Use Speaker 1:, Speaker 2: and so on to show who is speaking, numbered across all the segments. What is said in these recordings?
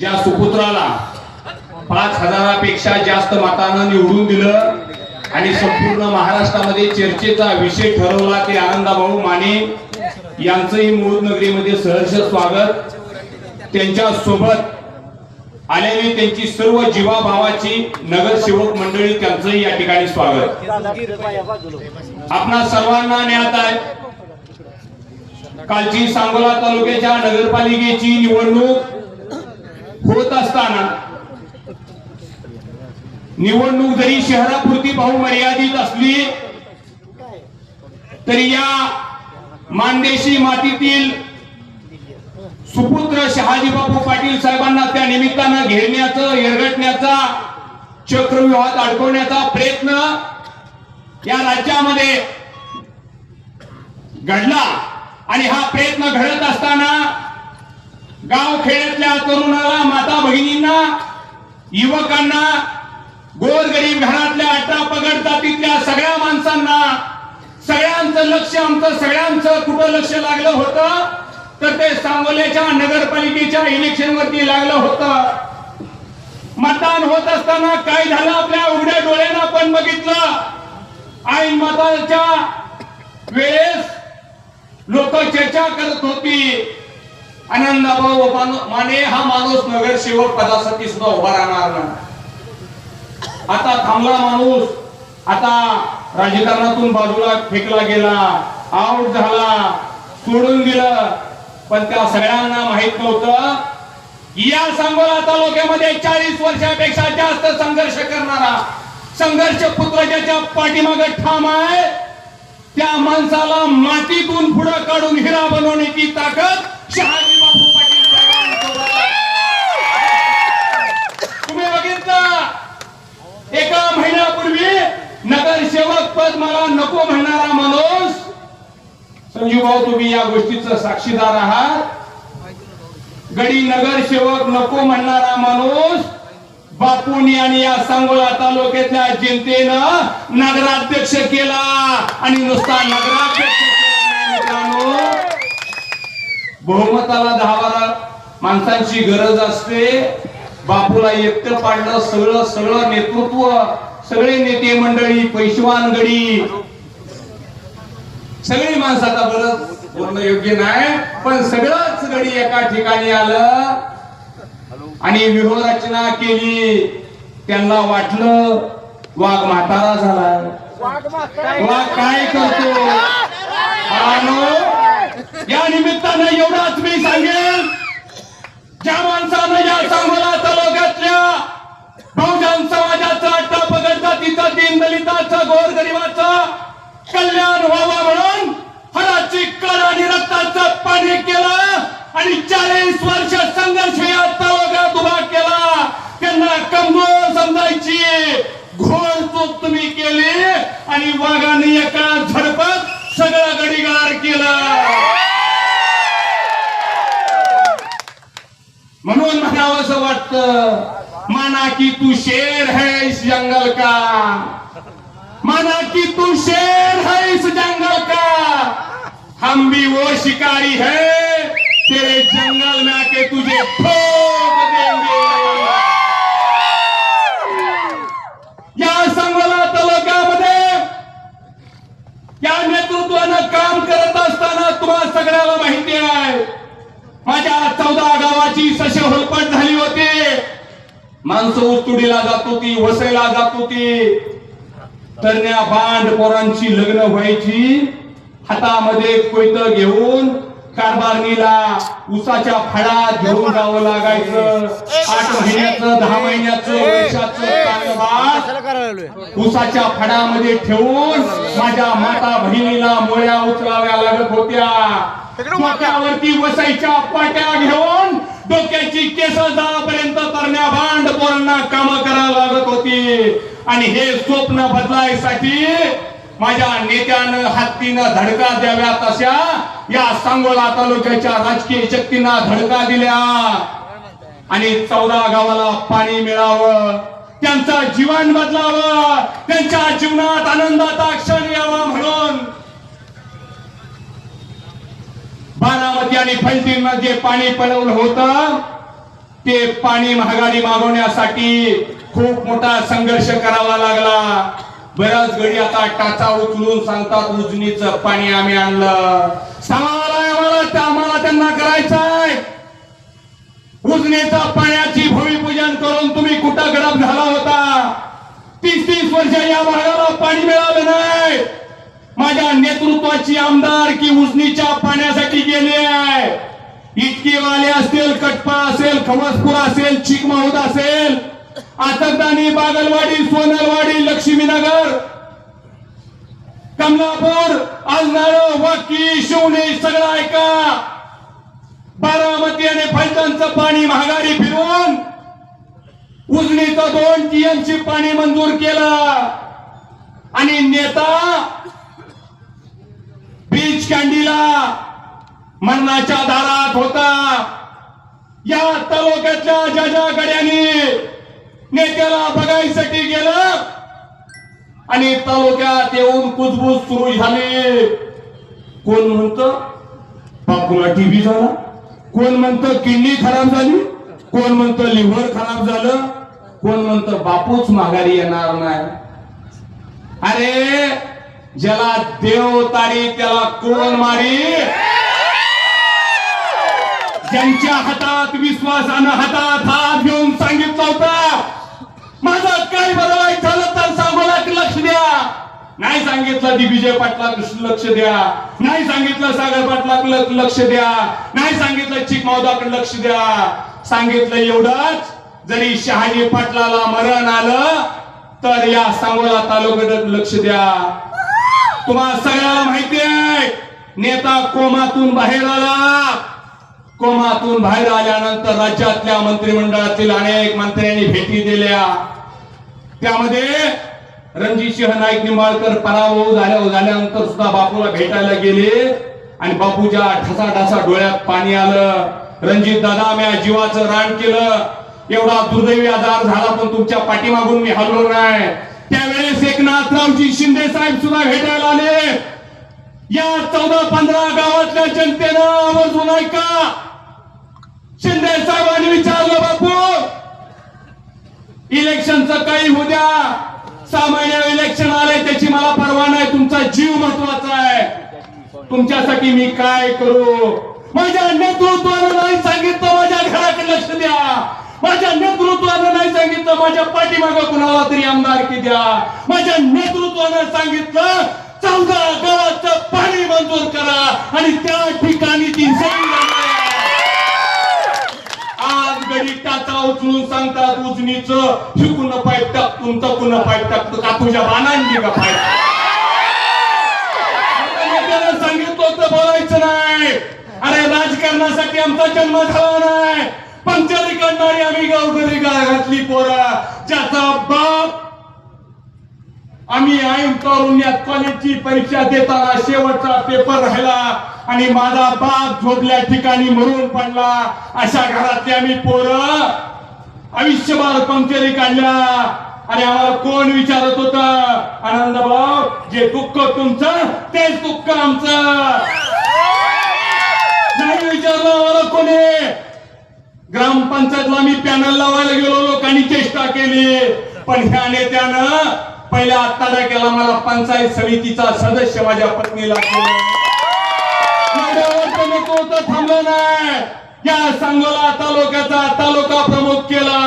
Speaker 1: ज्या सुपुत्राला पाच हजारापेक्षा जास्त मतानं निवडून दिलं आणि संपूर्ण महाराष्ट्रामध्ये चर्चेचा विषय ठरवला ते आनंदाभाऊ माने यांचंही मूळ नगरीमध्ये सहर्ष स्वागत. त्यांच्यासोबत आलेली त्यांची सर्व जीवाभावाची नगरसेवक मंडळी त्यांचंही या ठिकाणी स्वागत. आपणा सर्वांना ज्ञात आहे कालची सांगोला तालुक्याच्या नगरपालिकेची निवडणूक होत असताना निवडणूक जरी शहरापुरती मर्यादित असली तरी या मानदेशी मातीतील सुपुत्र शहाजीबाबू पाटील साहेबांना त्या निमित्तानं घेरण्याचं एरगटण्याचा चक्रव्यूहात अडकवण्याचा प्रयत्न या राज्यामध्ये घडला. आणि हा प्रयत्न घडत असताना गाव खेड्यातल्या तरुणाला माता भगिनींना युवकांना गोरगरीब घरातल्या अठरा पगड जातीतल्या सगळ्या माणसांना सगळ्यांचं लक्ष आमचं सगळ्यांचं कुठं लक्ष लागलं होतं तर ते सांगोल्याच्या नगरपालिकेच्या इलेक्शन वरती लागलं होतं. मतदान होत असताना काय झालं? आपल्या उघड्या डोळ्यानं आपण बघितलं. ऐन मताच्या वेळेस लोक चर्चा करत होती. आनंदाभाऊ माने हा माणूस नगरसेवक पदासाठी सुद्धा उभा राहणार नाही. आता थांबला माणूस. आता राजकारणातून बाजूला फेकला गेला आउट झाला सोडून दिलं. पण त्या सगळ्यांना माहीत नव्हतं. या सांगोला तालुक्यामध्ये चाळीस वर्षापेक्षा जास्त संघर्ष करणारा संघर्ष पुत्र ज्याच्या पाठीमागे ठाम आहे. त्या माणसाला मातीतून पुढे काढून हिरा बनवण्याची ताकद शहाजी बापू पाटील तुम्ही बघितलं एका महिन्यापूर्वी नगरसेवक पद मला नको म्हणणारा माणूस संजू भाऊ तुम्ही या गोष्टीचं साक्षीदार आहात. गडी नगरसेवक नको म्हणणारा माणूस बापूनी आणि या सांगोला तालुक्यातल्या जनतेनं नगराध्यक्ष केला. आणि नुसता नगराध्यक्ष बहुमताला दहा बारा माणसांची गरज असते. बापूला एकटं पाडलं सगळं सगळं नेतृत्व सगळे नेते मंडळी पैशवान गडी. सगळी माणसं आता बरं बोलणं योग्य नाही पण सगळंच गडी एका ठिकाणी आलं. आणि विरोध रचना केली. त्यांना वाटलं वाघ म्हातारा झाला. वाघ काय करतो? या निमित्तानं एवढाच मी सांगेन. ज्या माणसानं या सांगोला तालुक्यातल्या बहुजन समाजाचा अट्टा पकडता तिथं दीन दलिताचं गोरगरिबाचं कल्याण व्हावा म्हणून हराची कड आणि रक्ताचं पाणी केलं आणि चाळीस वर्ष संघर्ष या तालुक्यात उभा केला त्यांना कमजोर समजायची घोर चूक तुम्ही केली आणि वाघाने एका झडपत सगळं गडीगार केलं म्हणून म्हणावं असं वाटतं माना कि तू शेर है इस जंगल का। माना कि तू शेर है इस जंगल का। हम भी वो शिकारी है तेरे जंगल में आके तुझे ठोक देंगे। या सांगोला तालुक्यामध्ये या नेतृत्वानं काम करत असताना तुम्हाला सगळ्याला माहिती आहे माझ्या चौदा गावाची सश होलपट झाली होती. माणसं उतुडीला जात होती वसईला जात होती. तरण्या बांड पोरांची लग्न व्हायची. हातामध्ये कोयत घेऊन कारभारणीला उसाच्या फळात घेऊन जावं लागायचं. आठ महिन्याचं दहा महिन्याचं वर्षाचं उसाच्या फडामध्ये ठेवून माझ्या माता बहिणीला मोळ्या उचलाव्या लागत होत्या. वसायच्या पाट्या घेऊन डोक्याची केस जावापर्यंत तरण्या भांड पोरांना काम करावं लागत होती. आणि हे स्वप्न बदलायसाठी माझ्या नेत्यानं हत्तीनं धडका द्याव्या तशा या सांगोला तालुक्याच्या राजकीय शक्तींना धडका दिल्या. आणि चौदा गावाला पाणी मिळावं त्यांचं जीवन बदलावं त्यांच्या जीवनात आनंदाचा क्षण यावा म्हणून बारामती आणि फलटणला जे पाणी पळवलं होतं. ते पाणी महागारी मागवण्यासाठी खूप मोठा संघर्ष करावा लागला. बऱ्याच घडी आता टाचा उचलून सांगतात उजनीच पाणी आम्ही आणलं. सांगायला आम्हाला त्यांना करायचंय उजनीचा पाण्याची भूमिपूजन करून तुम्ही कुठं गडप झाला होता? तीस तीस वर्ष या भागाला पाणी मिळालं नाही. माझ्या नेतृत्वाची आमदार की उजनीच्या पाण्यासाठी गेली आहे. इतकी वाले असतील कटपा असेल खवसपूर असेल चिकमाऊद असेल आतकदानी बागलवाडी सोनलवाडी लक्ष्मीनगर कमलापूर अलनाळ वाकी शिवणे सगळं ऐका. बारामती आणि फलटणचं पाणी महागारी फिरवून उजनीचं दोन टीएमसी पाणी मंजूर केलं. आणि नेता बीच मरणाच्या दारात होता. या तालुक्यातल्या ज्या ज्या गड्यांनी नेत्याला बघायसाठी गेलं आणि तालुक्यात येऊन कुजबूज सुरू झाली. कोण म्हणतं? बापूला टीबी झाला. कोण म्हणतं किडनी खराब झाली? कोण म्हणतं लिव्हर खराब झालं? कोण म्हणतं बापूच माघारी येणार नाही? अरे ज्याला देव तारी त्याला कोण मारी? ज्यांच्या हातात विश्वासानं हातात हात घेऊन सांगितलं होता माझं काय बरं झालं तर सांगोला लक्ष द्या. नाही सांगितलं दिग्विजय पाटला लक्ष द्या. नाही सांगितलं सागर पाटला लक्ष द्या. नाही सांगितलं चिकमावदाकडे लक्ष द्या. सांगितलं एवढंच जरी शहाजी पाटलाला मरण आलं तर या सांगोला तालुक्यात लक्ष द्या. तुम्हाला सगळ्याला माहिती आहे. नेता कोमातून बाहेर आला. कोमातून बाहेर आल्यानंतर राज्यातल्या मंत्रिमंडळातील अनेक मंत्र्यांनी भेटी दिल्या. त्यामध्ये रणजित सिंह नाईक निंबाळकर पराभव झाल्या झाल्यानंतर सुद्धा बापूला भेटायला गेले. आणि बापूच्या ठसा ठसा डोळ्यात पाणी आलं. रणजित दादा मी जीवाचं रान केलं. एवढा दुर्दैवी आजार झाला पण तुमच्या पाठीमागून मी हललो नाही त्यावेळी एकनाथरावजी शिंदे साहेब सुद्धा भेटायला आले. या चौदा पंधरा गावातल्या जनतेनं आवर्जून ऐका शिंदे साहेबांनी विचारलं बापू इलेक्शनचं काही उद्या सामान्य इलेक्शन आलंय त्याची मला परवा नाही. तुमचा जीव महत्त्वाचा आहे. तुमच्यासाठी मी काय करू? माझ्या नेतृत्वानं नाही सांगितलं माझ्या घराकडे लक्ष द्या. माझ्या नेतृत्वानं नाही सांगितलं माझ्या पाठीमागं कुणाला तरी आमदारकी द्या. माझ्या नेतृत्वानं सांगितलं चौदा गावाचं पाणी मंजूर करा आणि त्या ठिकाणी ती आज गडी टाचा उचलून सांगतात उजनीच शिकून पाईप टाक तुमचं पुन्हा पाईप टाकतो का तुझ्या बाणांनी का पाईप सांगितलं तर बोलायचं नाही. अरे राजकारणासाठी आमचा जन्म झाला नाही. पंचायती करणारी आम्ही गावकरी घातली पोरा. ज्याचा बाप आम्ही आईम तारुण्यात कॉलेजची परीक्षा देताना शेवटचा पेपर राहिला आणि माझा बाप झोपल्या ठिकाणी मरून पडला. अशा घरातले आम्ही पोरं आयुष्यभर पंक्चरी काढल्या. आणि आम्हाला कोण विचारत होत? आनंद भाऊ जे दुःख तुमचं तेच दुःख आमचं. नाही विचारलं आम्हाला कोणी? पंचायतला मी पॅनल लावायला गेलो लोकांनी चेष्टा केली. पण ह्या नेत्यानं पहिल्या आत्ताडा केला मला पंचायत समितीचा सदस्य माझ्या पत्नीला केलं. थांबलं नाही. या सांगोला तालुक्याचा तालुका प्रमुख केला.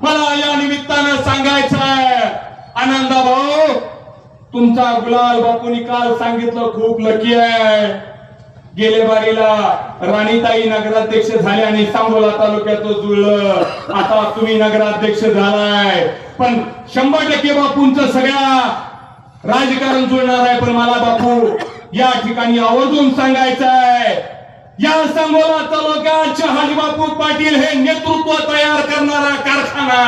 Speaker 1: मला या निमित्तानं सांगायचं आहे. आनंदा भाऊ तुमचा गुलाल बापूनी काल सांगितलं खूप लकी आहे. गेले बारीला राणीताई नगराध्यक्ष झाले आणि सांगोला तालुक्यात जुळलं. आता तुम्ही नगराध्यक्ष झालाय. पण शंभर टक्के बापूंचं सगळ्या राजकारण जुळणार आहे. पण मला बापू या ठिकाणी आवर्जून सांगायचं आहे या सांगोला तालुक्यात शहाजी बापू पाटील हे नेतृत्व तयार करणारा कारखाना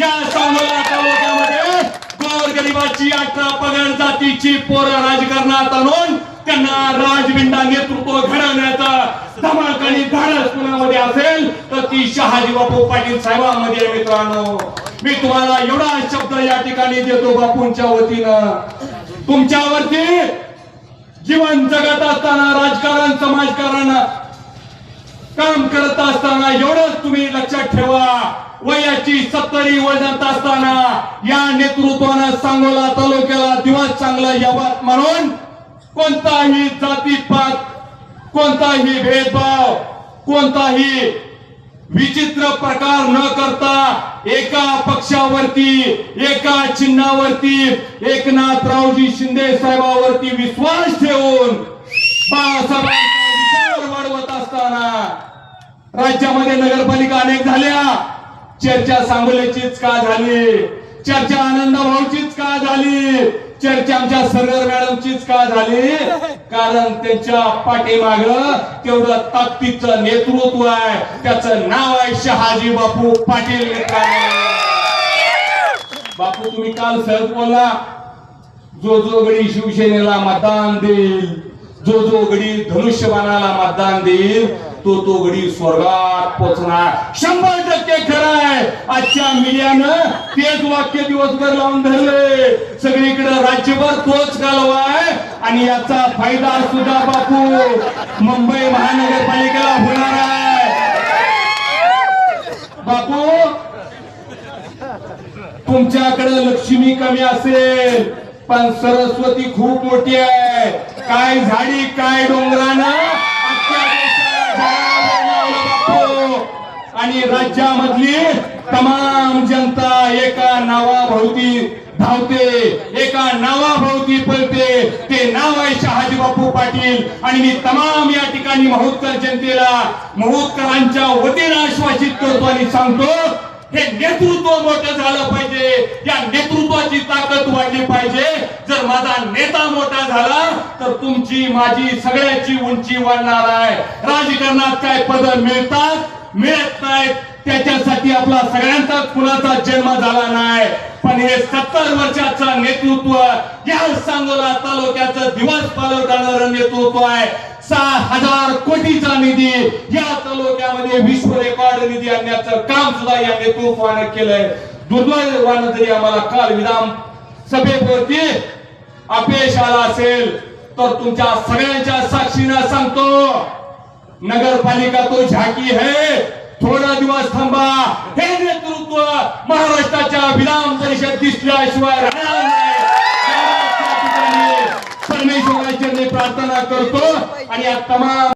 Speaker 1: या सांगोला तालुक्यामध्ये गोरगरिबाची अठरा पगार जातीची पोरं राजकारणात आणून त्यांना राजबिंडा नेतृत्व घडवण्याचा धमाक आणि धाडस कुणामध्ये असेल तर ती शहाजी बापू पाटील साहेबांमध्ये मित्रांनो. मी तुम्हाला एवढा शब्द या ठिकाणी देतो बापूंच्या वतीनं. तुमच्यावरती जीवन जगत असताना राजकारण समाजकारण काम करत असताना एवढंच तुम्ही लक्षात ठेवा. वयाची सत्तरी वजनात असताना या नेतृत्वानं सांगोला तालुक्याला दिवस चांगला यावा म्हणून कोणताही जातीपात कोणताही भेदभाव कोणताही विचित्र प्रकार न करता एका पक्षावरती एका चिन्हावरती एकनाथरावजी शिंदे साहेबावरती विश्वास ठेवून बाळासाहेबांचा विचार वाढवत असताना राज्यामध्ये नगरपालिका अनेक झाल्या. चर्चा सांगोल्याचीच का झाली? चर्चा आनंद भाऊचीच का झाली? चर्चा आमच्या सरगर मॅडमचीच का झाली? कारण त्यांच्या पाठीमाग तेवढं ताकदीचं नेतृत्व आहे. त्याचं नाव आहे शहाजी बापू पाटील बापू तुम्ही काल सहज बोला. जो जो गडी शिवसेनेला मतदान देईल जो जो गडी धनुष्यबाणाला मतदान देईल तो तो गडी स्वर्गात पोचणार. शंभर टक्के खरं आहे. आजच्या मीडियानं तेच वाक्य दिवसभर लावून धरले. सगळीकडे राज्यभर तोच कालवा आणि याचा फायदा सुद्धा बापू मुंबई महानगरपालिकेला होणार आहे. बापू तुमच्याकडे लक्ष्मी कमी असेल पण सरस्वती खूप मोठी आहे. काय झाडी काय डोंगरानं? आणि राज्यामधली तमाम जनता एका नावाभोवती धावते. एका नावाभोवती पळते. ते नाव आहे शहाजी बापू पाटील. आणि मी तमाम या ठिकाणी महोत्तर जनतेला महोत्करांच्या वतीनं आश्वासित करतो आणि सांगतो हे नेतृत्व मोठं झालं पाहिजे. या नेतृत्वाची ताकद वाढली पाहिजे. जर माझा नेता मोठा झाला तर तुमची माझी सगळ्याची उंची वाढणार आहे. राजकारणात काय पद मिळतात? मिळत नाहीत. त्याच्यासाठी आपला सगळ्यांचा कुणाचा जन्म झाला नाही. पण हे सत्तर वर्षाचं नेतृत्व या सांगोला तालुक्याचं दिवस पालवणारं नेतृत्व आहे. सहा हजार कोटीचा निधी या तालुक्यामध्ये विश्व रेकॉर्ड निधी आणण्याचं काम सुद्धा या नेतृत्वाने केलंय. दुर्दैवानं जरी आम्हाला काल विधान सभेवरती अपयश आला असेल तर तुमच्या सगळ्यांच्या साक्षीनं सांगतो नगरपालिका तो झाकी है. थोडा दिवस थांबा. हे नेतृत्व महाराष्ट्राच्या विधान परिषद दिसल्याशिवाय राहणार नाही. या परमेश्वराची प्रार्थना करतो. आणि या तमाम